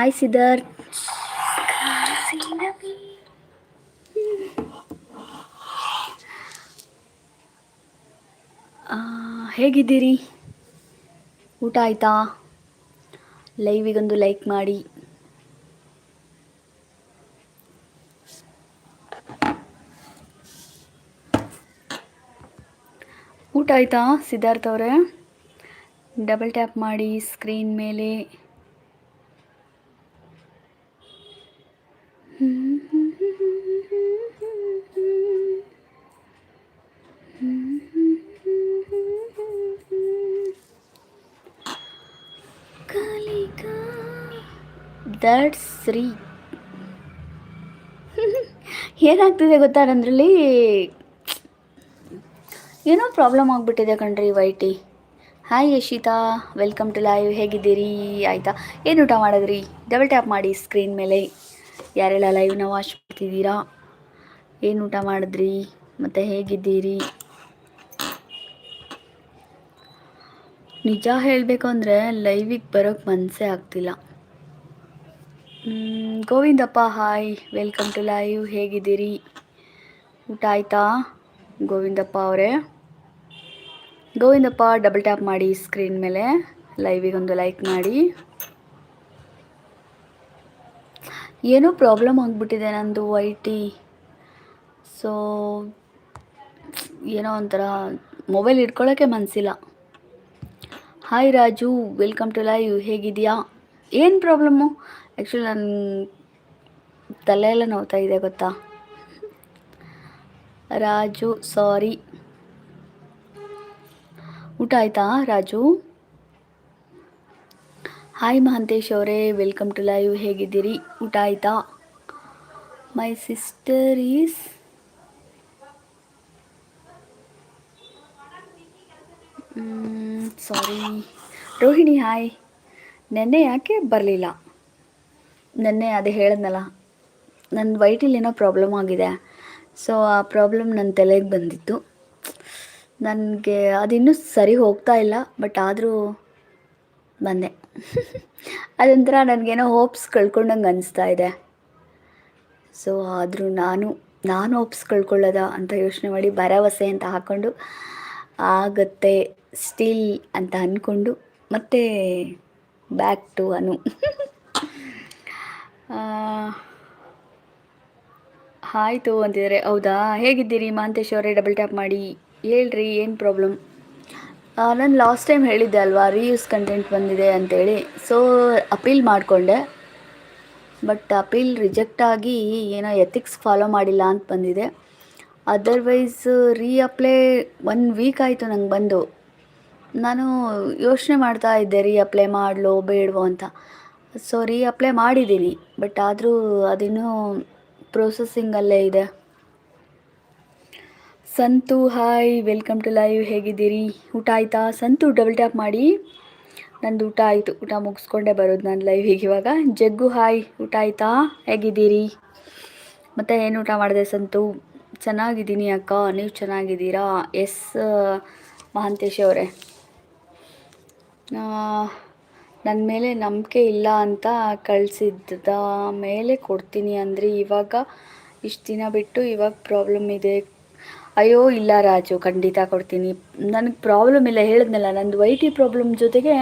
Hi Siddharth ಹೇಗಿದ್ದೀರಿ? ಊಟ ಆಯ್ತಾ? ಲೈವಿಗೊಂದು ಲೈಕ್ ಮಾಡಿ. ಊಟ ಆಯ್ತಾ ಸಿದ್ಧಾರ್ಥ ಅವರೇ? ಡಬಲ್ ಟ್ಯಾಪ್ ಮಾಡಿ ಸ್ಕ್ರೀನ್ ಮೇಲೆ. ದಟ್ಸ್ ರೀ ಏನಾಗ್ತಿದೆ ಗೊತ್ತಾ ನನ್ನಲ್ಲಿ ಏನೋ ಪ್ರಾಬ್ಲಮ್ ಆಗಿಬಿಟ್ಟಿದೆ ಕಣ್ರಿ ವೈಟಿ. Hi Yashita welcome to live ಹೇಗಿದ್ದೀರಿ? ಆಯಿತಾ? ಏನು ಊಟ ಮಾಡಿದ್ರಿ? ಡಬಲ್ ಟ್ಯಾಪ್ ಮಾಡಿ ಸ್ಕ್ರೀನ್ ಮೇಲೆ. ಯಾರೆಲ್ಲ ಲೈವ್ನ ವಾಚ್ ಮಾಡ್ತಿದ್ದೀರಾ? ಏನು ಊಟ ಮಾಡಿದ್ರಿ? ಮತ್ತು ಹೇಗಿದ್ದೀರಿ? ನಿಜ ಹೇಳಬೇಕು ಅಂದರೆ ಲೈವಿಗೆ ಬರೋಕ್ಕೆ ಮನಸ್ಸೇ ಆಗ್ತಿಲ್ಲ. Govindappa hi welcome to live ಹೇಗಿದ್ದೀರಿ? ಊಟ ಆಯಿತಾ? ಗೋವಿಂದಪ್ಪ ಅವರೇ. ಗೋವಿಂದಪ್ಪ ಡಬಲ್ ಟ್ಯಾಪ್ ಮಾಡಿ ಸ್ಕ್ರೀನ್ ಮೇಲೆ ಲೈವಿಗೊಂದು ಲೈಕ್ ಮಾಡಿ. ಏನೋ ಪ್ರಾಬ್ಲಮ್ ಆಗಿಬಿಟ್ಟಿದೆ ನಂದು ಐ ಟಿ ಸೊ ಏನೋ ಒಂಥರ ಮೊಬೈಲ್ ಇಟ್ಕೊಳ್ಳೋಕ್ಕೆ ಮನಸ್ಸಿಲ್ಲ hi Raju welcome to live ಹೇಗಿದೆಯಾ? ಏನು ಪ್ರಾಬ್ಲಮ್ಮು ಆ್ಯಕ್ಚುಲಿ ನನ್ನ ತಲೆಯೆಲ್ಲ ನೋವ್ತಾ ಇದೆ ಗೊತ್ತಾ? ರಾಜು ಸಾರಿ ಊಟ ಆಯ್ತಾ ರಾಜು? ಹಾಯ್ ಮಹಾಂತೇಶ್ ಅವರೇ. ವೆಲ್ಕಮ್ ಟು ಲೈವ್ ಹೇಗಿದ್ದೀರಿ? ಊಟ ಆಯಿತಾ? My sister is sorry Rohini hi ನೆನ್ನೆ ಯಾಕೆ ಬರಲಿಲ್ಲ? ನೆನ್ನೆ ಅದೇ ಹೇಳಿದ್ನಲ್ಲ ನನ್ನ ವೈಟಲ್ಲಿ ಏನೋ ಪ್ರಾಬ್ಲಮ್ ಆಗಿದೆ. ಸೊ ಆ ಪ್ರಾಬ್ಲಮ್ ನನ್ನ ತಲೆಗೆ ಬಂದಿತ್ತು. ನನಗೆ ಅದಿನ್ನೂ ಸರಿ ಹೋಗ್ತಾ ಇಲ್ಲ ಬಟ್ ಆದರೂ ಬಂದೆ. ಅದೊಂಥರ ನನಗೇನೋ ಹೋಪ್ಸ್ ಕಳ್ಕೊಂಡಂಗೆ ಅನಿಸ್ತಾ ಇದೆ. ಸೊ ಆದರೂ ನಾನು ನಾನು ಹೋಪ್ಸ್ ಕಳ್ಕೊಳ್ಳೋದ ಅಂತ ಯೋಚನೆ ಮಾಡಿ ಭರವಸೆ ಅಂತ ಹಾಕ್ಕೊಂಡು ಆಗತ್ತೆ ಸ್ಟಿಲ್ ಅಂತ ಅಂದ್ಕೊಂಡು ಮತ್ತೆ ಬ್ಯಾಕ್ ಟು ಅನು. ಆಯಿತು ಅಂತಿದ್ದಾರೆ ಹೌದಾ? ಹೇಗಿದ್ದೀರಿ? ಮಾಂತೇಶ್ ಅವರೇ ಡಬಲ್ ಟ್ಯಾಪ್ ಮಾಡಿ. ಹೇಳ್ರಿ, ಏನು ಪ್ರಾಬ್ಲಮ್ ನಾನು ಲಾಸ್ಟ್ ಟೈಮ್ ಹೇಳಿದ್ದೆ ಅಲ್ವಾ ರೀಯೂಸ್ ಕಂಟೆಂಟ್ ಬಂದಿದೆ ಅಂತೇಳಿ. ಸೊ ಅಪೀಲ್ ಮಾಡಿಕೊಂಡೆ. ಬಟ್ ಅಪೀಲ್ ರಿಜೆಕ್ಟ್ ಆಗಿ ಏನೋ ಎಥಿಕ್ಸ್ ಫಾಲೋ ಮಾಡಿಲ್ಲ ಅಂತ ಬಂದಿದೆ. ಅದರ್ವೈಸ್ ರೀ ಅಪ್ಲೈ ಒನ್ ವೀಕ್ ಆಯಿತು ನಂಗೆ ಬಂದು. ನಾನು ಯೋಚನೆ ಮಾಡ್ತಾ ಇದ್ದೆ ರೀ ಅಪ್ಲೈ ಮಾಡಲೋ, ಬೇಡವೋ ಅಂತ. ಸೊ ರೀ ಅಪ್ಲೈ ಮಾಡಿದ್ದೀನಿ. ಬಟ್ ಆದರೂ ಅದಿನ್ನೂ ಪ್ರೊಸೆಸಿಂಗಲ್ಲೇ ಇದೆ. Santhu hi welcome to live ಹೇಗಿದ್ದೀರಿ? ಊಟ ಆಯಿತಾ? ಸಂತು ಡಬಲ್ ಟ್ಯಾಪ್ ಮಾಡಿ. ನಂದು ಊಟ ಆಯಿತು. ಊಟ ಮುಗಿಸ್ಕೊಂಡೇ ಬರೋದು ನಾನು ಲೈವಿಗೆ ಇವಾಗ. ಜಗ್ಗು ಹಾಯ್ ಊಟ ಆಯಿತಾ? ಹೇಗಿದ್ದೀರಿ? ಮತ್ತು ಏನು ಊಟ ಮಾಡಿದೆ ಸಂತು? ಚೆನ್ನಾಗಿದ್ದೀನಿ ಅಕ್ಕ. ನೀವು ಚೆನ್ನಾಗಿದ್ದೀರಾ? ಎಸ್ ಮಹಾಂತೇಶ್ ಅವರೇ. ನನ್ನ ಮೇಲೆ ನಂಬಿಕೆ ಇಲ್ಲ ಅಂತ ಕಳಿಸಿದ್ದ ಮೇಲೆ ಕೊಡ್ತೀನಿ ಅಂದರೆ ಇವಾಗ ಇಷ್ಟು ದಿನ ಬಿಟ್ಟು ಇವಾಗ ಪ್ರಾಬ್ಲಮ್ ಇದೆ. ಅಯ್ಯೋ, ಇಲ್ಲ ರಾಜು, ಖಂಡಿತ ಕೊಡ್ತೀನಿ. ನನಗೆ ಪ್ರಾಬ್ಲಮ್ ಇಲ್ಲ, ಹೇಳಿದ್ನಲ್ಲ, ನಂದು ವೈ ಟಿ ಪ್ರಾಬ್ಲಮ್ ಜೊತೆಗೆ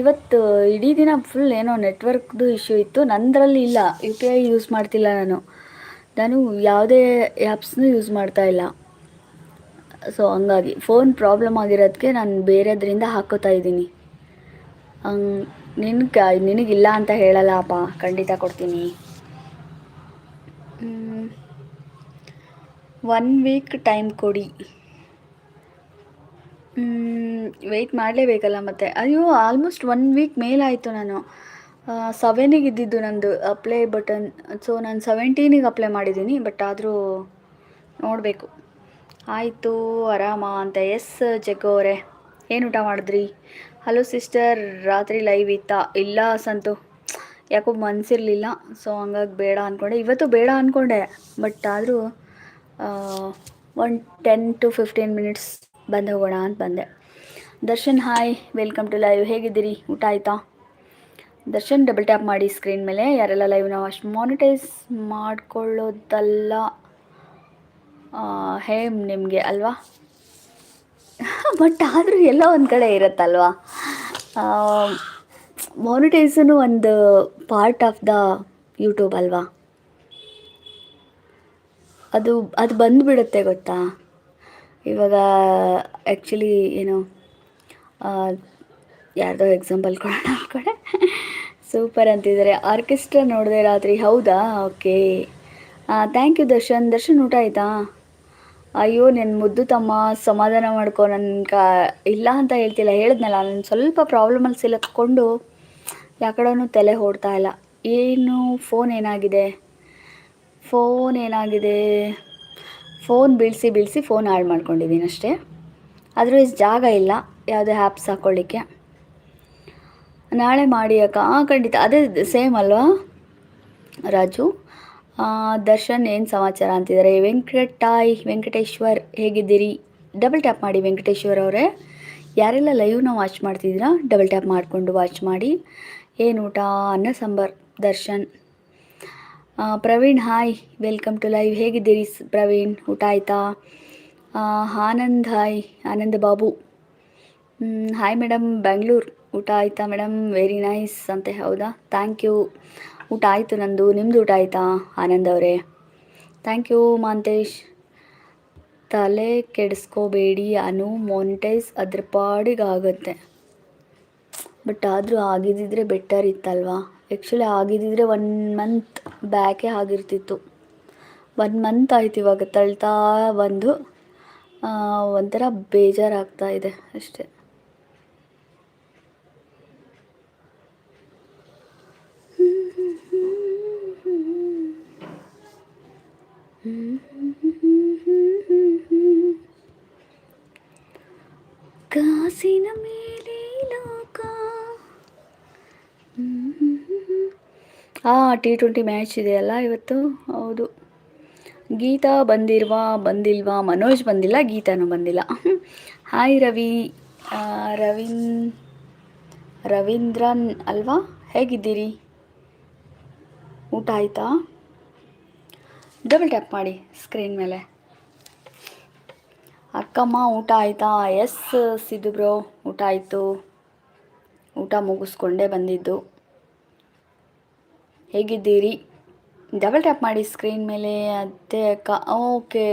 ಇವತ್ತು ಇಡೀ ದಿನ ಫುಲ್ ಏನೋ ನೆಟ್ವರ್ಕ್ದು ಇಶ್ಯೂ ಇತ್ತು. ನಂದರಲ್ಲಿ ಇಲ್ಲ ಯು ಪಿ ಐ ಯೂಸ್ ಮಾಡ್ತಿಲ್ಲ ನಾನು. ನಾನು ಯಾವುದೇ ಆ್ಯಪ್ಸ್ನು ಯೂಸ್ ಮಾಡ್ತಾ ಇಲ್ಲ. ಸೊ ಹಂಗಾಗಿ ಫೋನ್ ಪ್ರಾಬ್ಲಮ್ ಆಗಿರೋದಕ್ಕೆ ನಾನು ಬೇರೆದ್ರಿಂದ ಹಾಕೋತಾ ಇದ್ದೀನಿ. ನಿನಗೆ ನಿನಗಿಲ್ಲ ಅಂತ ಹೇಳಲ್ಲ, ಅಪ್ಪ. ಖಂಡಿತ ಕೊಡ್ತೀನಿ. ಒನ್ ವೀಕ್ ಟೈಮ್ ಕೊಡಿ. ವೆಯ್ಟ್ ಮಾಡಲೇಬೇಕಲ್ಲ ಮತ್ತೆ. ಅಯ್ಯೋ ಆಲ್ಮೋಸ್ಟ್ ಒನ್ ವೀಕ್ ಮೇಲಾಯಿತು ನಾನು. ಸೆವೆನಿಗೆ ಇದ್ದಿದ್ದು ನಂದು ಅಪ್ಲೈ ಬಟನ್ ಸೊ ನಾನು ಸೆವೆಂಟೀನಿಗೆ ಅಪ್ಲೈ ಮಾಡಿದ್ದೀನಿ ಬಟ್ ಆದರೂ ನೋಡಬೇಕು. ಆಯಿತು, ಆರಾಮ ಅಂತ. ಎಸ್ ಜಗ್ಗು ಅವರೇ. ಏನು ಊಟ ಮಾಡಿದ್ರಿ? ಹಲೋ ಸಿಸ್ಟರ್ ರಾತ್ರಿ ಲೈವ್ ಇತ್ತಾ? ಇಲ್ಲ, ಸಂತು. ಯಾಕೋ ಮನಸ್ಸಿರಲಿಲ್ಲ ಸೊ ಹಂಗಾಗಿ ಬೇಡ ಅಂದ್ಕೊಂಡೆ ಇವತ್ತು ಬೇಡ ಅಂದ್ಕೊಂಡೆ ಬಟ್ ಆದರೂ one ten to fifteen minutes ಬಂದು ಹೋಗೋಣ ಅಂತ ಬಂದೆ. Darshan hi welcome to live ಹೇಗಿದ್ದೀರಿ? ಊಟ ಆಯಿತಾ? ದರ್ಶನ್ ಡಬಲ್ ಟ್ಯಾಪ್ ಮಾಡಿ ಸ್ಕ್ರೀನ್ ಮೇಲೆ. ಯಾರೆಲ್ಲ ಲೈವ್ ನಾವು ಅಷ್ಟು ಮಾನಿಟೈಸ್ ಮಾಡ್ಕೊಳ್ಳೋದಲ್ಲ ಹೇಮ್ ನಿಮಗೆ ಅಲ್ವಾ? ಬಟ್ ಆದರೂ ಎಲ್ಲ ಒಂದು ಕಡೆ ಇರುತ್ತಲ್ವಾ? ಮಾನಿಟೈಸನು ಒಂದು ಪಾರ್ಟ್ ಆಫ್ ದ ಯೂಟ್ಯೂಬ್ ಅಲ್ವಾ? ಅದು ಅದು ಬಂದುಬಿಡುತ್ತೆ ಗೊತ್ತಾ? ಇವಾಗ ಆ್ಯಕ್ಚುಲಿ ಏನು ಯಾರ್ದೋ ಎಕ್ಸಾಂಪಲ್ ಕೊಡೋಣ ಅಂದ್ಕೊಂಡೆ ಸೂಪರ್ ಅಂತಿದ್ದಾರೆ. ಆರ್ಕೆಸ್ಟ್ರಾ ನೋಡಿದೆ ರಾತ್ರಿ. ಹೌದಾ? Okay thank you Darshan. Darshan, ಊಟ ಆಯಿತಾ? ಅಯ್ಯೋ ನನ್ನ ಮುದ್ದು ತಮ್ಮ ಸಮಾಧಾನ ಮಾಡ್ಕೊ. ನನ್ನ ಕ, ಇಲ್ಲ ಅಂತ ಹೇಳ್ತಿಲ್ಲ. ಹೇಳಿದ್ನಲ್ಲ. ನಾನು ಸ್ವಲ್ಪ ಪ್ರಾಬ್ಲಮಲ್ಲಿ ಸಿಲಕ್ಕೊಂಡು ಯಾಕಡೆನೂ ತಲೆ ಓಡ್ತಾ ಇಲ್ಲ. ಏನು ಫೋನ್ ಏನಾಗಿದೆ? ಫೋನ್ ಏನಾಗಿದೆ? ಫೋನ್ ಬೀಳಿಸಿ ಬೀಳಿಸಿ ಫೋನ್ ಆ್ಯಡ್ ಮಾಡ್ಕೊಂಡಿದ್ದೀನಿ ಅಷ್ಟೇ. ಅದರ್ವೈಸ್ ಜಾಗ ಇಲ್ಲ. ಯಾವುದೇ ಆ್ಯಪ್ಸ್ ಹಾಕ್ಕೊಳ್ಳಿಕ್ಕೆ ನಾಳೆ ಮಾಡಿ ಅಕ್ಕ. ಹಾಂ ಖಂಡಿತ. ಅದೇ ಸೇಮ್ ಅಲ್ವಾ? ರಾಜು. ದರ್ಶನ್ ಏನು ಸಮಾಚಾರ ಅಂತಿದ್ದಾರೆ? ವೆಂಕಟಾಯ್ ವೆಂಕಟೇಶ್ವರ್ ಹೇಗಿದ್ದೀರಿ? ಡಬಲ್ ಟ್ಯಾಪ್ ಮಾಡಿ ವೆಂಕಟೇಶ್ವರ್ ಅವರೇ. ಯಾರೆಲ್ಲ ಲೈವ್ನ ವಾಚ್ ಮಾಡ್ತಿದ್ದೀರಾ? ಡಬಲ್ ಟ್ಯಾಪ್ ಮಾಡಿಕೊಂಡು ವಾಚ್ ಮಾಡಿ. ಏನು ಊಟ? ಅನ್ನ, sambar, Darshan. Praveen hi welcome to live ಹೇಗಿದ್ದೀರಿ ಪ್ರವೀಣ್? ಊಟ ಆಯಿತಾ? Anand hi Anand Babu. Hi madam Bangalore ಊಟ ಆಯಿತಾ ಮೇಡಮ್ ವೆರಿ ನೈಸ್ ಅಂತ, ಹೌದಾ? ಥ್ಯಾಂಕ್ ಯು ಊಟ ಆಯಿತು ನಂದು. ನಿಮ್ಮದು ಊಟ ಆಯಿತಾ? ಆನಂದ್ ಅವರೇ. Thank you Mantesh. ತಲೆ ಕೆಡಿಸ್ಕೋಬೇಡಿ ಅನು. ಮಾನಿಟೈಸ್ ಅದ್ರ ಪಾಡಿಗೆ ಆಗುತ್ತೆ ಬಟ್ ಆದರೂ ಆಗಿದ್ದಿದ್ರೆ better ಇತ್ತಲ್ವಾ? Actually ಆಗಿದ್ದಿದ್ರೆ one month ಬ್ಯಾಕೇ ಆಗಿರ್ತಿತ್ತು. One month ಆಯ್ತು ಇವಾಗ, ತಳ್ತಾ ಬಂದು ಒಂಥರ ಬೇಜಾರಾಗ್ತಾ ಇದೆ ಅಷ್ಟೇ. ಕಾಸಿನ ಮೇಲೆ ಲೋಕ ಹಾಂ ಟಿ ಟ್ವೆಂಟಿ ಮ್ಯಾಚ್ ಇದೆಯಲ್ಲ ಇವತ್ತು? ಹೌದು. ಗೀತಾ ಬಂದಿಲ್ವಾ? ಬಂದಿಲ್ವಾ? ಮನೋಜ್ ಬಂದಿಲ್ಲ, ಗೀತಾನೂ ಬಂದಿಲ್ಲ. ಹಾಯ್ ರವಿ. ರವಿನ್, ರವೀಂದ್ರನ್ ಅಲ್ವಾ? ಹೇಗಿದ್ದೀರಿ? ಊಟ ಆಯಿತಾ? ಡಬಲ್ ಟ್ಯಾಪ್ ಮಾಡಿ ಸ್ಕ್ರೀನ್ ಮೇಲೆ. ಅಕ್ಕಮ್ಮ, ಊಟ ಆಯಿತಾ? ಎಸ್ ಸಿದ್ದು ಬ್ರೋ ಊಟ ಆಯಿತು. ಊಟ ಮುಗಿಸ್ಕೊಂಡೇ ಬಂದಿದ್ದು. ಹೇಗಿದ್ದೀರಿ? ಡಬಲ್ ಟ್ಯಾಪ್ ಮಾಡಿ ಸ್ಕ್ರೀನ್ ಮೇಲೆ ಅದೇ ಅಕ್ಕ. ಓಕೆ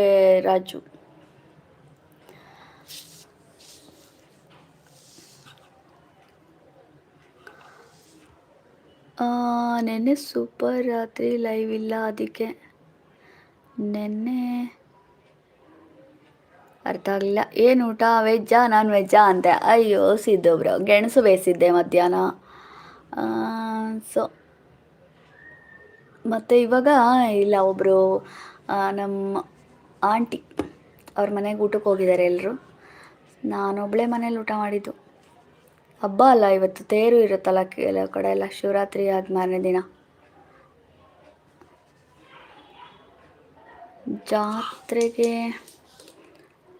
ರಾಜು. ನೆನ್ನೆ ಸೂಪರ್ ರಾತ್ರಿ ಲೈವ್ ಇಲ್ಲ ಅದಕ್ಕೆ. ನೆನ್ನೆ ಅರ್ಥ ಆಗಲಿಲ್ಲ. ಏನು ಊಟ? ವೆಜ್ಜಾ ನಾನ್ ವೆಜ್ಜಾ ಅಂತೆ. ಅಯ್ಯೋ ಸಿದ್ದು ಬ್ರೋ ಗೆಣಸು ಬೇಯಿಸಿದ್ದೆ ಮಧ್ಯಾಹ್ನ. ಸೊ ಮತ್ತು ಇವಾಗ, ಇಲ್ಲ ಒಬ್ಬರು ನಮ್ಮ ಆಂಟಿ ಅವ್ರ ಮನೆಗೆ ಊಟಕ್ಕೆ ಹೋಗಿದ್ದಾರೆ ಎಲ್ಲರೂ ನಾನೊಬ್ಬಳೇ ಮನೇಲಿ ಊಟ ಮಾಡಿದ್ದು. ಹಬ್ಬ ಅಲ್ಲ, ಇವತ್ತು ತೇರು ಇರುತ್ತಲ್ಲ ಕೆಲವು ಕಡೆ ಎಲ್ಲ ಶಿವರಾತ್ರಿ ಆದ ಮಾರನೇ ದಿನ. ಜಾತ್ರೆಗೆ,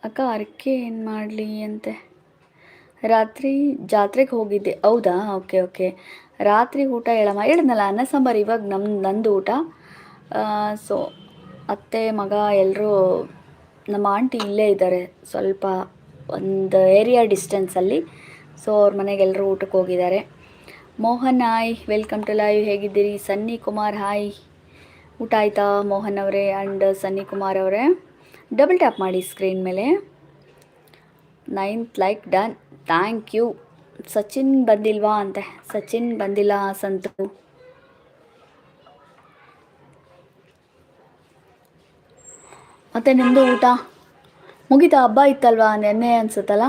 ಅಕ್ಕ ಅರ್ಕೆ ಏನು ಮಾಡಲಿ ಅಂತೆ. ರಾತ್ರಿ ಜಾತ್ರೆಗೆ ಹೋಗಿದ್ದೆ. ಹೌದಾ? Okay okay. ರಾತ್ರಿ ಊಟ ಹೇಳಮ್ಮ. ಹೇಳಿದ್ನಲ್ಲ, ಅನ್ನ, ಸಾಂಬಾರು ಇವಾಗ ನಮ್ಮ ನಂದು ಊಟ. ಸೊ ಅತ್ತೆ, ಮಗ ಎಲ್ಲರೂ ನಮ್ಮ ಆಂಟಿ ಇಲ್ಲೇ ಇದ್ದಾರೆ. ಸ್ವಲ್ಪ ಒಂದು ಏರಿಯಾ ಡಿಸ್ಟೆನ್ಸಲ್ಲಿ ಸೊ ಅವ್ರ ಮನೆಗೆ ಎಲ್ಲರೂ ಊಟಕ್ಕೆ ಹೋಗಿದ್ದಾರೆ. Mohan hi welcome to live ಹೇಗಿದ್ದೀರಿ? ಸನ್ನಿ ಕುಮಾರ್ ಹಾಯ್ ಊಟ ಆಯಿತಾ ಮೋಹನ್ ಅವರೇ ಆ್ಯಂಡ್ ಸನ್ನಿ ಕುಮಾರ್ ಅವರೇ? ಡಬಲ್ ಟ್ಯಾಪ್ ಮಾಡಿ ಸ್ಕ್ರೀನ್ ಮೇಲೆ. Ninth like done thank you Sachin ಬಂದಿಲ್ವಾ ಅಂತೆ. ಸಚಿನ್ ಬಂದಿಲ್ಲ ಸಂತು. ಮತ್ತೆ ನಿಮ್ದು ಊಟ? ಮುಗೀತಾ ಹಬ್ಬ ಇತ್ತಲ್ವಾ ನೆನ್ನೆ ಅನ್ಸುತ್ತಲ್ಲ?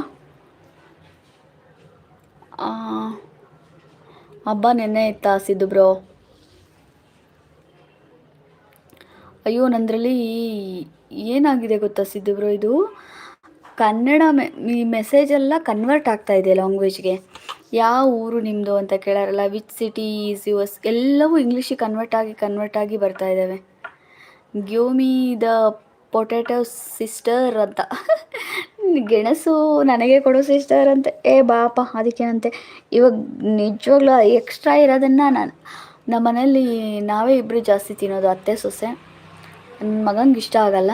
ಹಬ್ಬ ನೆನ್ನೆ ಇತ್ತಾ ಸಿದ್ದು ಬ್ರೋ. ಅಯ್ಯೋ, ನಂದ್ರಲ್ಲಿ ಏನಾಗಿದೆ ಗೊತ್ತಾ ಸಿದ್ದು ಬ್ರೋ ಇದು? ಕನ್ನಡ ಮೆ, ಈ ಮೆಸೇಜ್ ಎಲ್ಲ ಕನ್ವರ್ಟ್ ಆಗ್ತಾ ಇದೆ ಲ್ಯಾಂಗ್ವೇಜ್ಗೆ ಯಾವ ಊರು ನಿಮ್ಮದು ಅಂತ ಕೇಳಾರಲ್ಲ ವಿಚ್ ಸಿಟಿ ಈಸ್ ಯುವರ್ಸ್ ಎಲ್ಲವೂ ಇಂಗ್ಲೀಷಿಗೆ ಕನ್ವರ್ಟ್ ಆಗಿ ಕನ್ವರ್ಟ್ ಆಗಿ ಬರ್ತಾ ಇದ್ದಾವೆ ಗ್ಯೋಮಿ ದ ಪೊಟ್ಯಾಟೊ ಸಿಸ್ಟರ್ ಅಂತ. ಗೆಣಸು ನನಗೆ ಕೊಡೋ ಸಿಸ್ಟರ್ ಅಂತ. ಏ ಬಾಪ, ಅದಕ್ಕೇನಂತೆ? ಇವಾಗ ನಿಜವಾಗ್ಲೂ ಎಕ್ಸ್ಟ್ರಾ ಇರೋದನ್ನು ನಾನು, ನಮ್ಮ ಮನೇಲಿ ನಾವೇ ಇಬ್ಬರು ಜಾಸ್ತಿ ತಿನ್ನೋದು, ಅತ್ತೆ ಸೊಸೆ. ನನ್ನ ಮಗಂಗೆ ಇಷ್ಟ ಆಗಲ್ಲ.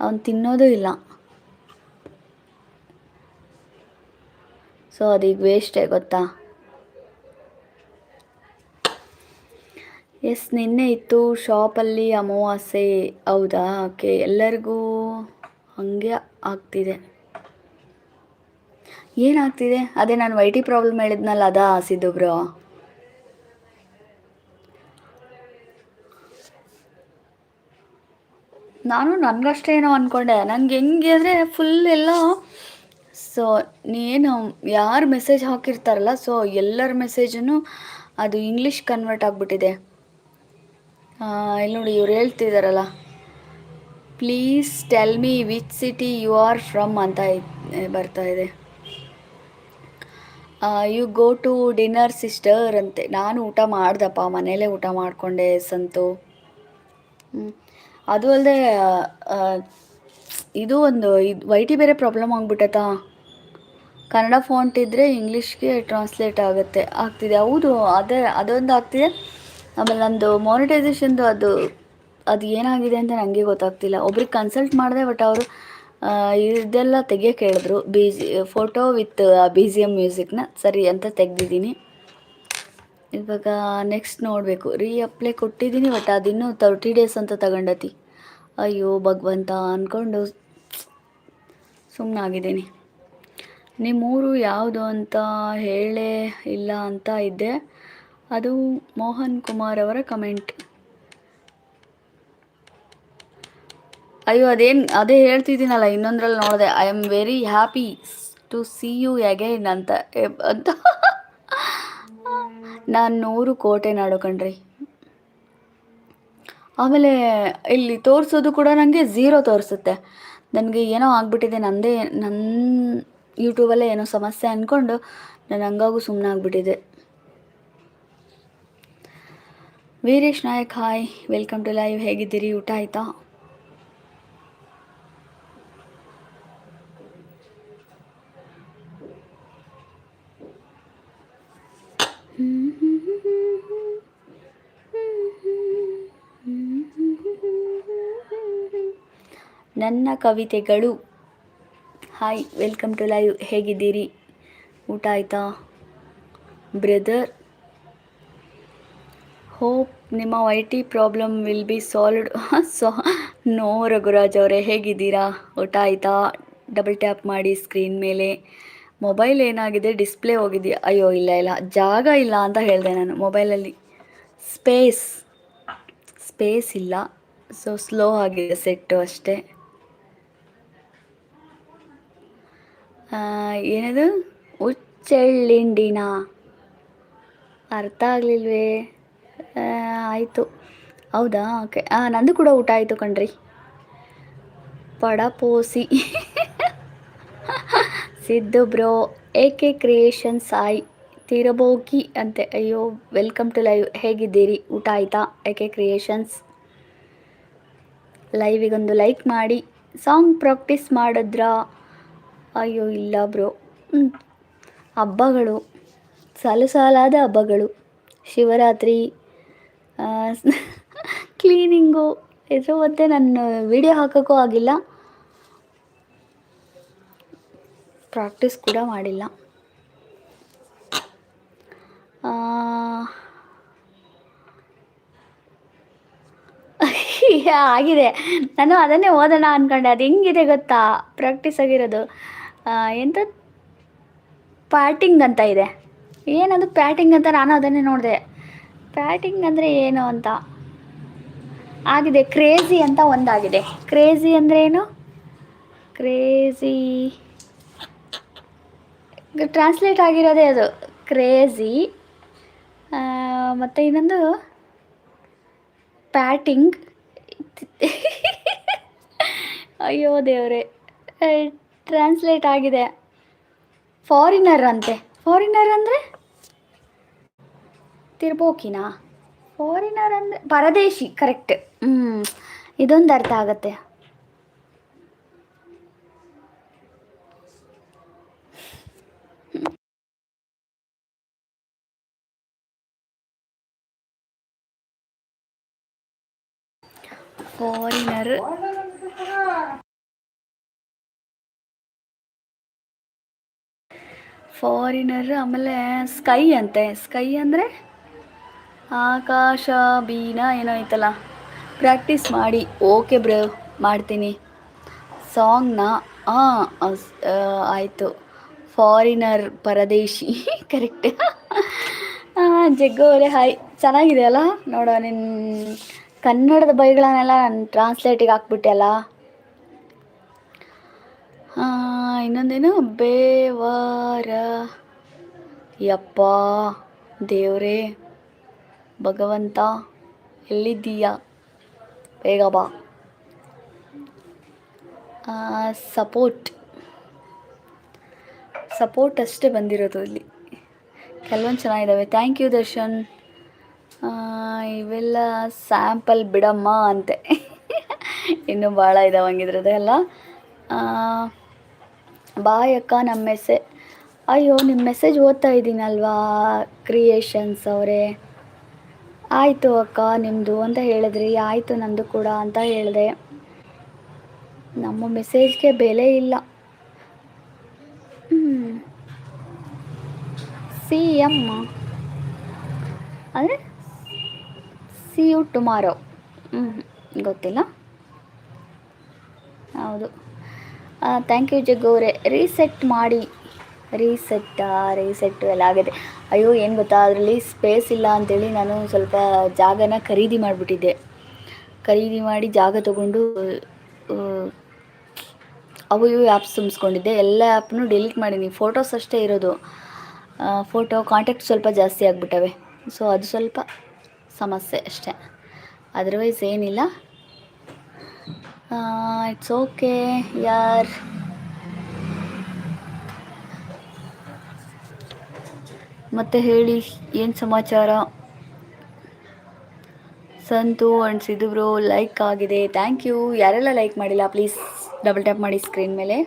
ಅವನು ತಿನ್ನೋದು ಇಲ್ಲ. ಸೊ ಅದೀಗ ವೇಸ್ಟೇ ಗೊತ್ತಾ? ಎಸ್ ನಿನ್ನೆ ಇತ್ತು ಶಾಪಲ್ಲಿ ಅಮಾವಾಸ್ಯೆ, ಹೌದಾ? ಓಕೆ ಎಲ್ಲರಿಗೂ ಹಾಗೆ ಆಗ್ತಿದೆ. ಏನಾಗ್ತಿದೆ ಅದೇ ನಾನು ವೈ ಟಿ ಪ್ರಾಬ್ಲಮ್ ಹೇಳಿದ್ನಲ್ಲ, ಅದಾ ಸಿದ್ದೊಬ್ರು ನಾನು ನನಗಷ್ಟೇನೋ ಅಂದ್ಕೊಂಡೆ ನನಗೆ ಹೆಂಗೆ ಅಂದರೆ ಫುಲ್ ಎಲ್ಲ ಸೊ ನೀನು ಯಾರು ಮೆಸೇಜ್ ಹಾಕಿರ್ತಾರಲ್ಲ ಸೊ ಎಲ್ಲರ ಮೆಸೇಜನ್ನು ಅದು ಇಂಗ್ಲೀಷ್ ಕನ್ವರ್ಟ್ ಆಗಿಬಿಟ್ಟಿದೆ. ಇಲ್ಲಿ ನೋಡಿ ಇವ್ರು ಹೇಳ್ತಿದ್ದಾರಲ್ಲ please tell me which city you are from ಅಂತ ಬರ್ತಾ ಇದೆ. You go to dinner sister ಅಂತೆ. ನಾನು ಊಟ ಮಾಡ್ದಪ್ಪ, ಮನೇಲೇ ಊಟ ಮಾಡಿಕೊಂಡೆ, ಸಂತು. ಅದು ಅಲ್ಲದೆ ಇದು ಒಂದು, ಇದು, ವೈಟಿ ಬೇರೆ ಪ್ರಾಬ್ಲಮ್ ಆಗ್ಬಿಟ್ಟೈತಾ? ಕನ್ನಡ ಫಾಂಟ್ ಇದ್ದರೆ ಇಂಗ್ಲೀಷ್ಗೆ ಟ್ರಾನ್ಸ್ಲೇಟ್ ಆಗುತ್ತೆ. ಆಗ್ತಿದೆ. ಹೌದು, ಅದೇ, ಅದೊಂದು ಆಗ್ತಿದೆ. ಆಮೇಲೆ ನಂದು ಮಾನಿಟೈಸೇಷನ್ದು ಅದು ಅದು ಏನಾಗಿದೆ ಅಂತ ನನಗೆ ಗೊತ್ತಾಗ್ತಿಲ್ಲ. ಒಬ್ರಿಗೆ ಕನ್ಸಲ್ಟ್ ಮಾಡಿದೆ ಬಟ್ ಅವರು ಇದೆಲ್ಲ ತೆಗಿಯೋಕೆ ಹೇಳಿದ್ರು. B G photo with B G M ಮ್ಯೂಸಿಕ್ನ ಸರಿ ಅಂತ ತೆಗ್ದಿದ್ದೀನಿ. ಇವಾಗ ನೆಕ್ಸ್ಟ್ ನೋಡಬೇಕು. ರೀ ಅಪ್ಲೈ ಕೊಟ್ಟಿದ್ದೀನಿ ಬಟ್ ಅದಿನ್ನೂ ತರ್ಟಿ ಡೇಸ್ ಅಂತ ತಗೊಂಡತಿ. ಅಯ್ಯೋ, ಭಗವಂತ ಅಂದ್ಕೊಂಡು ಸುಮ್ಮನಾಗಿದ್ದೀನಿ ನಿಮ್ಮೂರು ಯಾವುದು ಅಂತ ಹೇಳೇ ಇಲ್ಲ ಅಂತ ಇದ್ದೆ. ಅದು ಮೋಹನ್ ಕುಮಾರ್ ಅವರ ಕಮೆಂಟ್. ಅಯ್ಯೋ, ಅದೇನು, ಅದೇ ಹೇಳ್ತಿದ್ದೀನಲ್ಲ, ಇನ್ನೊಂದ್ರಲ್ಲಿ ನೋಡಿದೆ. I am very happy to see you again ಅಂತ. ಅಂತ. ನಾನು ನೂರು ಕೋಟೆ ನಾಡು ಕಣ್ರಿ. ಆಮೇಲೆ ಇಲ್ಲಿ ತೋರಿಸೋದು ಕೂಡ ನನಗೆ ಝೀರೋ ತೋರಿಸುತ್ತೆ. ನನಗೆ ಏನೋ ಆಗ್ಬಿಟ್ಟಿದೆ, ನಂದೇ ನನ್ನ ಯೂಟ್ಯೂಬಲ್ಲೇ ಏನೋ ಸಮಸ್ಯೆ ಅಂದ್ಕೊಂಡು ನಾನು ಹಂಗಾಗೂ ಸುಮ್ಮನೆ ಆಗ್ಬಿಟ್ಟಿದೆ. Veeresh Nayak, hi. Welcome to live. ಹೇಗಿದ್ದೀರಿ? ಊಟ ಆಯಿತಾ? ನನ್ನ ಕವಿತೆಗಳು. ಹಾಯ್ ವೆಲ್ಕಮ್ ಟು ಲೈವ್ ಹೇಗಿದ್ದೀರಿ? ಊಟ ಆಯಿತಾ? ಬ್ರದರ್ ಹೋಪ್ ನಿಮ್ಮ I T problem will be solved so no Raghuraj ಅವರೇ, ಹೇಗಿದ್ದೀರಾ? ಊಟ ಆಯಿತಾ? ಡಬಲ್ ಟ್ಯಾಪ್ ಮಾಡಿ ಸ್ಕ್ರೀನ್ ಮೇಲೆ. ಮೊಬೈಲ್ ಏನಾಗಿದೆ? ಡಿಸ್ಪ್ಲೇ ಹೋಗಿದೆಯಾ? ಅಯ್ಯೋ, ಇಲ್ಲ ಇಲ್ಲ. ಜಾಗ ಇಲ್ಲ ಅಂತ ಹೇಳಿದೆ ನಾನು ಮೊಬೈಲಲ್ಲಿ ಸ್ಪೇಸ್ ಸ್ಪೇಸ್ ಇಲ್ಲ. ಸೊ ಸ್ಲೋ ಆಗಿದೆ ಸೆಟ್ಟು ಅಷ್ಟೇ. ಏನದು? ಉಚ್ಚೆಳ್ಳಿಂಡಿನ? ಅರ್ಥ ಆಗಲಿಲ್ವೇ? ಆಯಿತು. ಹೌದಾ? ಓಕೆ. ನಂದು ಕೂಡ ಊಟ ಆಯಿತು ಕಣ್ರಿ. ಪಡಪೋಸಿ. Siddu bro A K creation Sai ತಿರಬೋಗಿ ಅಂತೆ. ಅಯ್ಯೋ, ವೆಲ್ಕಮ್ ಟು ಲೈವ್. ಹೇಗಿದ್ದೀರಿ? ಊಟ ಆಯಿತಾ? A K creations? ಲೈವಿಗೊಂದು ಲೈಕ್ ಮಾಡಿ. ಸಾಂಗ್ ಪ್ರಾಕ್ಟೀಸ್ ಮಾಡಿದ್ರಾ? ಅಯ್ಯೋ, ಇಲ್ಲ ಬ್ರೋ. ಹಬ್ಬಗಳು, ಸಾಲು ಸಾಲಾದ ಹಬ್ಬಗಳು. ಶಿವರಾತ್ರಿ ಕ್ಲೀನಿಂಗು ಇದ್ರ ಮತ್ತೆ ನಾನು ವಿಡಿಯೋ ಹಾಕೋಕ್ಕೂ ಆಗಿಲ್ಲ. ಪ್ರಾಕ್ಟೀಸ್ ಕೂಡ ಮಾಡಿಲ್ಲ. ಆಗಿದೆ. ನಾನು ಅದನ್ನೇ ಓದೋಣ ಅಂದ್ಕೊಂಡೆ ಅದು ಹೆಂಗಿದೆ ಗೊತ್ತಾ? ಪ್ರಾಕ್ಟೀಸ್ ಆಗಿರೋದು. ಎಂತ? ಪ್ಯಾಟಿಂಗ್ ಅಂತ ಇದೆ. ಏನದು ಪ್ಯಾಟಿಂಗ್ ಅಂತ ನಾನು ಅದನ್ನೇ ನೋಡಿದೆ. ಪ್ಯಾಟಿಂಗ್ ಅಂದರೆ ಏನು ಅಂತ? ಆಗಿದೆ ಕ್ರೇಜಿ ಅಂತ ಒಂದಾಗಿದೆ. ಕ್ರೇಜಿ ಅಂದರೆ ಏನು? ಕ್ರೇಜಿ ಟ್ರಾನ್ಸ್ಲೇಟ್ ಆಗಿರೋದೇ ಅದು. ಕ್ರೇಜಿ ಮತ್ತು ಇನ್ನೊಂದು? ಪ್ಯಾಟಿಂಗ್ ಅಯ್ಯೋ ದೇವರೇ. ಟ್ರಾನ್ಸ್ಲೇಟ್ ಆಗಿದೆ. ಫಾರಿನರ್ ಅಂತೆ. ಫಾರಿನರ್ ಅಂದರೆ? ತಿರ್ಬೋಕಿನಾ? ಫಾರಿನರ್ ಅಂದರೆ ಪರದೇಶಿ ಕರೆಕ್ಟ್ ಹ್ಞೂ ಇದೊಂದು ಅರ್ಥ ಆಗುತ್ತೆ. ಫಾರಿನರ್ ಫಾರಿನರ್ ಆಮೇಲೆ ಸ್ಕೈ ಅಂತೆ. ಸ್ಕೈ ಅಂದರೆ ಆಕಾಶ ಬೀನ ಏನೋ ಐತಲ್ಲ. ಪ್ರಾಕ್ಟೀಸ್ ಮಾಡಿ. ಓಕೆ ಬ್ರೋ ಮಾಡ್ತೀನಿ. ಸಾಂಗ್ನ ಹಾಂ ಆಯಿತು. ಫಾರಿನರ್ ಪರದೇಶಿ ಕರೆಕ್ಟ್ ಜಗ್ಗು ಅವರೇ ಹಾಯ್ ಚೆನ್ನಾಗಿದೆ ಅಲ್ಲ? ನೋಡೋ ನಿನ್ನ ಕನ್ನಡದ ಬೈಗಳನ್ನೆಲ್ಲ ನಾನು ಟ್ರಾನ್ಸ್ಲೇಟಿಗೆ ಹಾಕ್ಬಿಟ್ಟೆ ಅಲ್ಲ? ಇನ್ನೊಂದೇನು? ಬೇವಾರ. ಯಪ್ಪ ದೇವರೇ ಭಗವಂತ ಎಲ್ಲಿದ್ದೀಯ? ಬೇಗ ಬಾ. ಸಪೋರ್ಟ್ ಸಪೋರ್ಟ್ ಅಷ್ಟೇ ಬಂದಿರೋದು ಇಲ್ಲಿ ಕೆಲವೊಂದು ಚೆನ್ನಾಗಿದ್ದಾವೆ ಥ್ಯಾಂಕ್ ಯು ದರ್ಶನ್. ಇವೆಲ್ಲ ಸ್ಯಾಂಪಲ್ ಬಿಡಮ್ಮ ಅಂತೆ. ಇನ್ನೂ ಭಾಳ ಇದಾವೆ ಆ, ಬಾಯ್ ಅಕ್ಕ ನಮ್ಮ ಮೆಸೇ ಅಯ್ಯೋ ನಿಮ್ಮ ಮೆಸೇಜ್ ಓದ್ತಾ ಇದ್ದೀನಲ್ವಾ ಕ್ರಿಯೇಷನ್ಸ್ ಅವರೇ? ಆಯಿತು ಅಕ್ಕ ನಿಮ್ಮದು ಅಂತ ಹೇಳಿದ್ರಿ, ಆಯಿತು ನಂದು ಕೂಡ ಅಂತ ಹೇಳಿದೆ. ನಮ್ಮ ಮೆಸೇಜ್ಗೆ ಬೆಲೆ ಇಲ್ಲ. ಸಿ ಎಂ ಅಂದರೆ ಸಿ ಯು ಟುಮಾರೋ ಹ್ಞೂ ಗೊತ್ತಿಲ್ಲ. ಹೌದು. ಥ್ಯಾಂಕ್ ಯು ಜಗ್ಗೌರೆ ರೀಸೆಟ್ ಮಾಡಿ. ರೀಸೆಟ್ ರೀಸೆಟ್ಟು ಎಲ್ಲ ಆಗಿದೆ. ಅಯ್ಯೋ, ಏನು ಗೊತ್ತಾ? ಅದರಲ್ಲಿ ಸ್ಪೇಸ್ ಇಲ್ಲ ಅಂತೇಳಿ ನಾನು ಸ್ವಲ್ಪ ಜಾಗನ ಖರೀದಿ ಮಾಡಿಬಿಟ್ಟಿದ್ದೆ. ಖರೀದಿ ಮಾಡಿ ಜಾಗ ತಗೊಂಡು ಅವು ಇವು ಆ್ಯಪ್ಸ್ ತುಂಬಿಸ್ಕೊಂಡಿದ್ದೆ. ಎಲ್ಲ ಆ್ಯಪ್ನು ಡಿಲೀಟ್ ಮಾಡೀನಿ. ಫೋಟೋಸ್ ಅಷ್ಟೇ ಇರೋದು. ಫೋಟೋ ಕಾಂಟ್ಯಾಕ್ಟ್ ಸ್ವಲ್ಪ ಜಾಸ್ತಿ ಆಗಿಬಿಟ್ಟವೆ. ಸೊ ಅದು ಸ್ವಲ್ಪ ಸಮಸ್ಯೆ ಅಷ್ಟೇ. ಅದರ್ವೈಸ್ ಏನಿಲ್ಲ. ಇಟ್ಸ್ ಓಕೆ ಯಾರ್? ಮತ್ತೆ ಹೇಳಿ, ಏನು ಸಮಾಚಾರ? Santhu and Siddu bro like ಆಗಿದೆ. ಥ್ಯಾಂಕ್ ಯು ಯಾರೆಲ್ಲ ಲೈಕ್ ಮಾಡಿಲ್ಲ ಪ್ಲೀಸ್ ಡಬಲ್ ಟ್ಯಾಪ್ ಮಾಡಿ ಸ್ಕ್ರೀನ್ ಮೇಲೆ.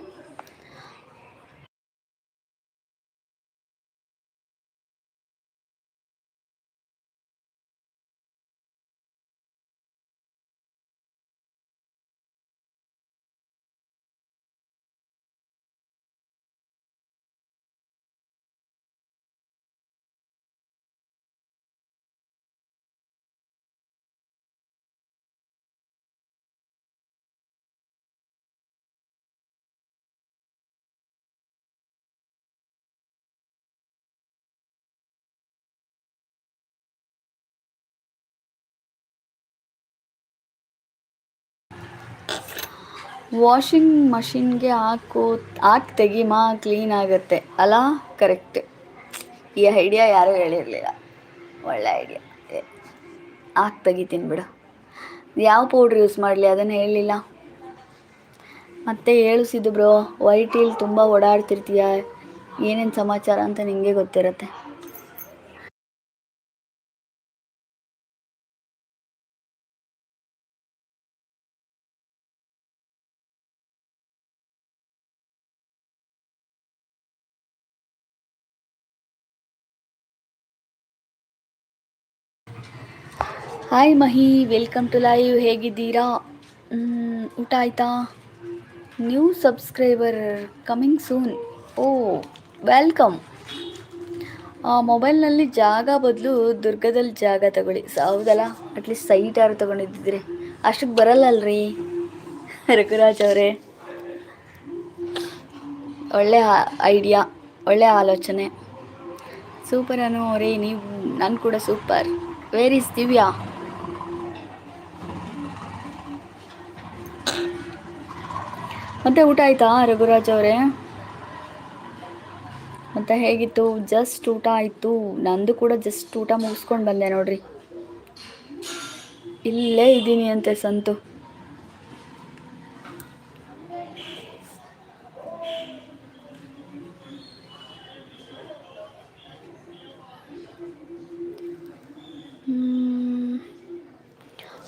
ವಾಷಿಂಗ್ ಮಷಿನ್ಗೆ ಹಾಕು, ಹಾಕಿ ತೆಗಿಮಾ ಕ್ಲೀನ್ ಆಗುತ್ತೆ. ಅಲ್ಲ ಕರೆಕ್ಟ್ ಈ ಐಡಿಯಾ ಯಾರೂ ಹೇಳಿರಲಿಲ್ಲ. ಒಳ್ಳೆ ಐಡಿಯಾ ಹಾಕಿ ತೆಗಿತೀನಿ ಬಿಡು. ಯಾವ ಪೌಡ್ರ್ ಯೂಸ್ ಮಾಡಲಿ? ಅದನ್ನು ಹೇಳಲಿಲ್ಲ ಮತ್ತೆ ಹೇಳಿಸಿದ್ದು ಬ್ರೋ ವೈಟಿಲ್ ತುಂಬ ಓಡಾಡ್ತಿರ್ತೀಯ? ಏನೇನು ಸಮಾಚಾರ ಅಂತ ನಿಮಗೆ ಗೊತ್ತಿರುತ್ತೆ. Hi Mahi welcome to live ಹೇಗಿದ್ದೀರಾ? ಊಟ ಆಯ್ತಾ? New subscriber coming soon oh welcome ಮೊಬೈಲ್ನಲ್ಲಿ ಜಾಗ ಬದಲು ದುರ್ಗದಲ್ಲಿ ಜಾಗ ತಗೊಳ್ಳಿ. ಹೌದಲ್ಲ? ಅಟ್ಲೀಸ್ಟ್ ಸೈಟ್ ಯಾರು ತೊಗೊಂಡಿದ್ದಿದ್ರಿ. ಅಷ್ಟಕ್ಕೆ ಬರಲ್ಲಲ್ರಿ? ರಘುರಾಜ್ ಅವರೇ. ಒಳ್ಳೆ ಐಡಿಯಾ ಒಳ್ಳೆ ಆಲೋಚನೆ. ಸೂಪರ್ ಅನ್ನೋ ಅವರೇ, ನೀವು, ನಾನು ಕೂಡ ಸೂಪರ್ ವೇರ್ ಇಸ್ ದಿವ್ಯಾ ಮತ್ತೆ ಊಟ ಆಯ್ತಾ ರಘುರಾಜ್ ಅವರೇ? ಮತ್ತೆ ಹೇಗಿತ್ತು? ಜಸ್ಟ್ ಊಟ ಆಯಿತು. ನಂದು ಕೂಡ ಜಸ್ಟ್ ಊಟ ಮುಗಿಸ್ಕೊಂಡು ಬಂದೆ ನೋಡ್ರಿ. ಇಲ್ಲೇ ಇದ್ದೀನಿ ಅಂತೆ ಸಂತು.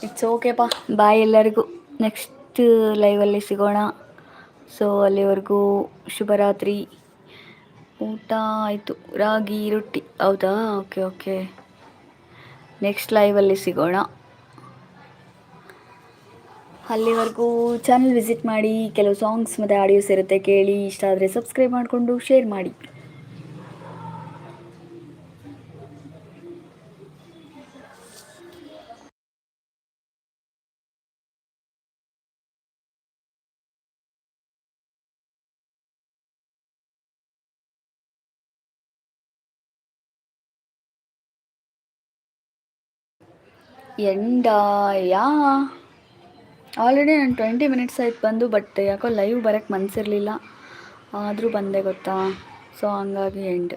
ಇಟ್ಸ್ ಓಕೆಪ್ಪ ಬಾಯ್ ಎಲ್ಲರಿಗೂ. ನೆಕ್ಸ್ಟ್ ಲೈವಲ್ಲಿ ಸಿಗೋಣ. ಸೊ ಅಲ್ಲಿವರೆಗೂ ಶುಭರಾತ್ರಿ. ಊಟ ಆಯಿತು. ರಾಗಿ, ರೊಟ್ಟಿ. ಹೌದಾ? Okay okay. ನೆಕ್ಸ್ಟ್ ಲೈವಲ್ಲಿ ಸಿಗೋಣ. ಅಲ್ಲಿವರೆಗೂ ಚಾನಲ್ ವಿಸಿಟ್ ಮಾಡಿ, ಕೆಲವು ಸಾಂಗ್ಸ್ ಮತ್ತು ಆಡಿಯೋಸ್ ಇರುತ್ತೆ ಕೇಳಿ, ಇಷ್ಟ ಆದರೆ ಸಬ್ಸ್ಕ್ರೈಬ್ ಮಾಡಿಕೊಂಡು ಶೇರ್ ಮಾಡಿ. ಎಂಡ ಯಾ? ಆಲ್ರೆಡಿ ನಾನು ಟ್ವೆಂಟಿ ಮಿನಿಟ್ಸ್ ಆಯ್ತು ಬಂದು ಬಟ್ ಯಾಕೋ ಲೈವ್ ಬರೋಕ್ಕೆ ಮನಸ್ಸಿರಲಿಲ್ಲ ಆದರೂ ಬಂದೆ ಗೊತ್ತಾ? ಸೊ ಹಂಗಾಗಿ ಎಂಡ್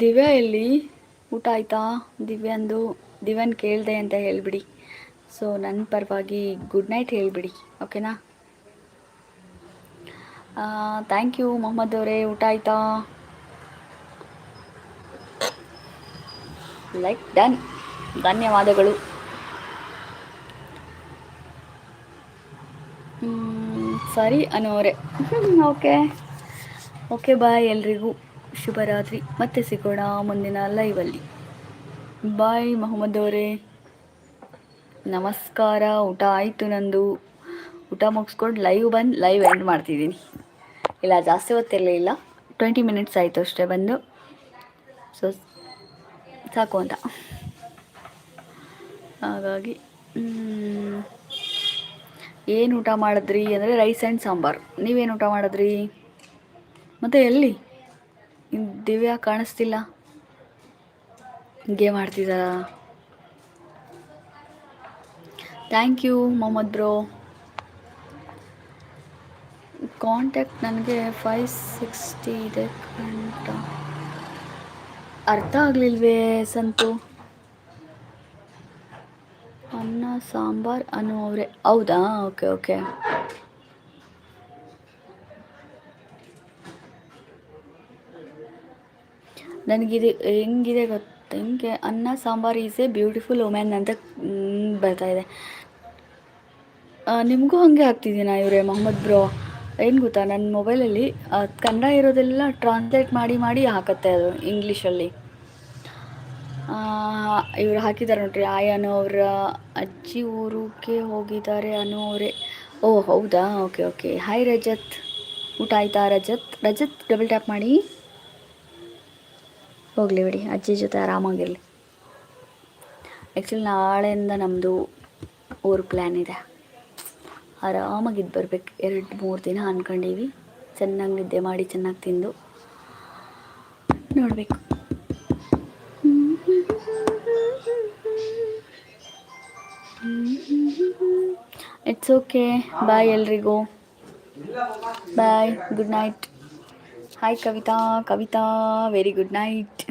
ದಿವ್ಯಾ ಎಲ್ಲಿ ಊಟ ಆಯಿತಾ? ದಿವ್ಯಾಂದು ದಿವ್ಯನ್ ಕೇಳಿದೆ ಅಂತ ಹೇಳಿಬಿಡಿ. ಸೊ ನನ್ನ ಪರವಾಗಿ ಗುಡ್ ನೈಟ್ ಹೇಳಿಬಿಡಿ ಓಕೆನಾ ಥ್ಯಾಂಕ್ ಯು ಮೊಹಮ್ಮದ್ ಅವರೇ, ಊಟ ಆಯಿತಾ? ಲೈಕ್ ಡನ್ ಧನ್ಯವಾದಗಳು. ಸರಿ ಅನ್ನೋರೆ ಓಕೆ ಓಕೆ ಬಾಯ್ ಎಲ್ರಿಗೂ. ಶುಭರಾತ್ರಿ. ಮತ್ತೆ ಸಿಗೋಣ ಮುಂದಿನ ಲೈವಲ್ಲಿ ಬಾಯ್ ಮೊಹಮ್ಮದ್ ಅವರೇ. ನಮಸ್ಕಾರ. ಊಟ ಆಯಿತು ನಂದು. ಊಟ ಮುಗಿಸ್ಕೊಂಡು ಲೈವ್ ಬಂದು ಲೈವ್ ಎಂಡ್ ಮಾಡ್ತಿದ್ದೀನಿ. ಇಲ್ಲ, ಜಾಸ್ತಿ ಹೊತ್ತಿರಲಿಲ್ಲ ಟ್ವೆಂಟಿ ಮಿನಿಟ್ಸ್ ಆಯಿತು ಅಷ್ಟೇ ಬಂದು. ಸೊ ಸಾಕು ಅಂತ. ಹಾಗಾಗಿ ಏನು ಊಟ ಮಾಡಿದ್ರಿ? ಅಂದರೆ ರೈಸ್ ಆ್ಯಂಡ್ ಸಾಂಬಾರು. ನೀವೇನು ಊಟ ಮಾಡಿದ್ರಿ? ಮತ್ತು ಎಲ್ಲಿ? ದಿವ್ಯಾ ಕಾಣಿಸ್ತಿಲ್ಲ. ಹಿಂಗೆ ಮಾಡ್ತಿದ್ದಾರ thank you Mohammed bro contact ನನಗೆ ಫೈವ್ ಸಿಕ್ಸ್ಟಿ ಇದೆ ಅಂತ. ಅರ್ಥ ಆಗಲಿಲ್ವೇ ಸಂತು? ಅನ್ನ, ಸಾಂಬಾರ್ ಅವರೇ. ಹೌದಾ? ಓಕೆ ಓಕೆ ನನಗಿದೆ ಹೆಂಗಿದೆ ಗೊತ್ತ? ಹೆಂಗೆ? Anna sambar is a beautiful women ಅಂತ ಬರ್ತಾ ಇದೆ. ಆ, ನಿಮಗೂ ಹಾಗೆ ಆಗ್ತಿದ್ದೀನಾ ಇವರೇ ಮೊಹಮ್ಮದ್ ಬ್ರೋ? ಏನು ಗೊತ್ತಾ? ನನ್ನ ಮೊಬೈಲಲ್ಲಿ ಕನ್ನಡ ಇರೋದೆಲ್ಲ ಟ್ರಾನ್ಸ್ಲೇಟ್ ಮಾಡಿ ಮಾಡಿ ಹಾಕತ್ತೆ ಅದು ಇಂಗ್ಲೀಷಲ್ಲಿ. ಇವರು ಹಾಕಿದ್ದಾರೆ ನೋಡ್ರಿ ಆಯ್ ಅನ್ನೋ ಅವರ ಅಜ್ಜಿ ಊರಿಗೆ ಹೋಗಿದ್ದಾರೆ ಅನ್ನೋ ಅವರೇ. ಓ ಹೌದಾ? Okay okay. ಹಾಯ್ ರಜತ್. ಊಟ ಆಯ್ತಾ ರಜತ್? ರಜತ್ ಡಬಲ್ ಟ್ಯಾಪ್ ಮಾಡಿ. ಹೋಗಲಿ ಬಿಡಿ, ಅಜ್ಜಿ ಜೊತೆ ಆರಾಮಾಗಿರಲಿ. ಆ್ಯಕ್ಚುಲಿ ನಾಳೆಯಿಂದ ನಮ್ಮದು ಊರು ಪ್ಲ್ಯಾನ್ ಇದೆ. ಆರಾಮಾಗಿದ್ದು ಬರಬೇಕು. ಎರಡು, ಮೂರು ದಿನ ಅಂದ್ಕೊಂಡೀವಿ ಚೆನ್ನಾಗಿ ನಿದ್ದೆ ಮಾಡಿ ಚೆನ್ನಾಗಿ ತಿಂದು ನೋಡಬೇಕು. ಇಟ್ಸ್ ಓಕೆ ಬಾಯ್ ಎಲ್ರಿಗೂ. Bye good night hi Kavita Kavita very good night